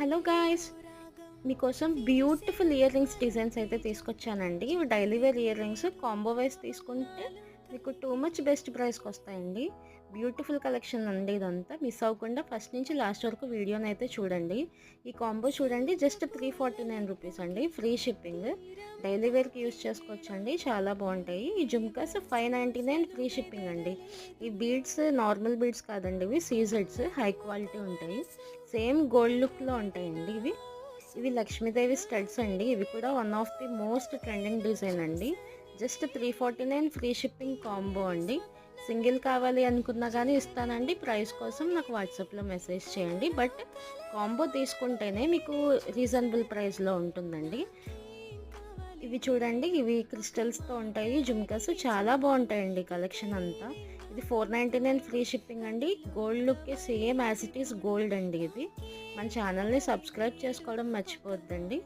Hello guys మీకోసం beautiful ear rings designs అయితే తీసుకొచ్చానండి. Daily wear ear rings combo wise తీసుకుంటే మీకు టూ మచ్ బెస్ట్ ప్రైస్కి వస్తాయండి. బ్యూటిఫుల్ కలెక్షన్ అండి ఇదంతా. మిస్ అవ్వకుండా ఫస్ట్ నుంచి లాస్ట్ వరకు వీడియోని అయితే చూడండి. ఈ కాంబో చూడండి. Just three forty nine rupees అండి. ఫ్రీ షిప్పింగ్ డైలీ వేర్కి యూస్ చేసుకోవచ్చు అండి చాలా బాగుంటాయి. ఈ jhumkas five ninety nine free shipping అండి. ఈ బీడ్స్ నార్మల్ బీడ్స్ కాదండి ఇవి. సీజెడ్స్ హై క్వాలిటీ ఉంటాయి. సేమ్ గోల్డ్ లుక్లో ఉంటాయండి ఇవి. ఇవి లక్ష్మీదేవి స్టడ్స్ అండి. ఇవి కూడా one of the most trending design అండి. Just three forty nine free shipping combo అండి. సింగిల్ కావాలి అనుకున్నా కానీ ఇస్తానండి. ప్రైస్ కోసం నాకు వాట్సాప్లో మెసేజ్ చేయండి. బట్ కాంబో తీసుకుంటేనే మీకు రీజనబుల్ ప్రైస్లో ఉంటుందండి. ఇవి చూడండి. ఇవి క్రిస్టల్స్తో ఉంటాయి. జుమ్కాస్ చాలా బాగుంటాయండి కలెక్షన్ అంతా. ఇది four ninety nine free shipping అండి. Gold లుక్కి same as it is gold అండి ఇది. మన ఛానల్ని సబ్స్క్రైబ్ చేసుకోవడం మర్చిపోద్దండి.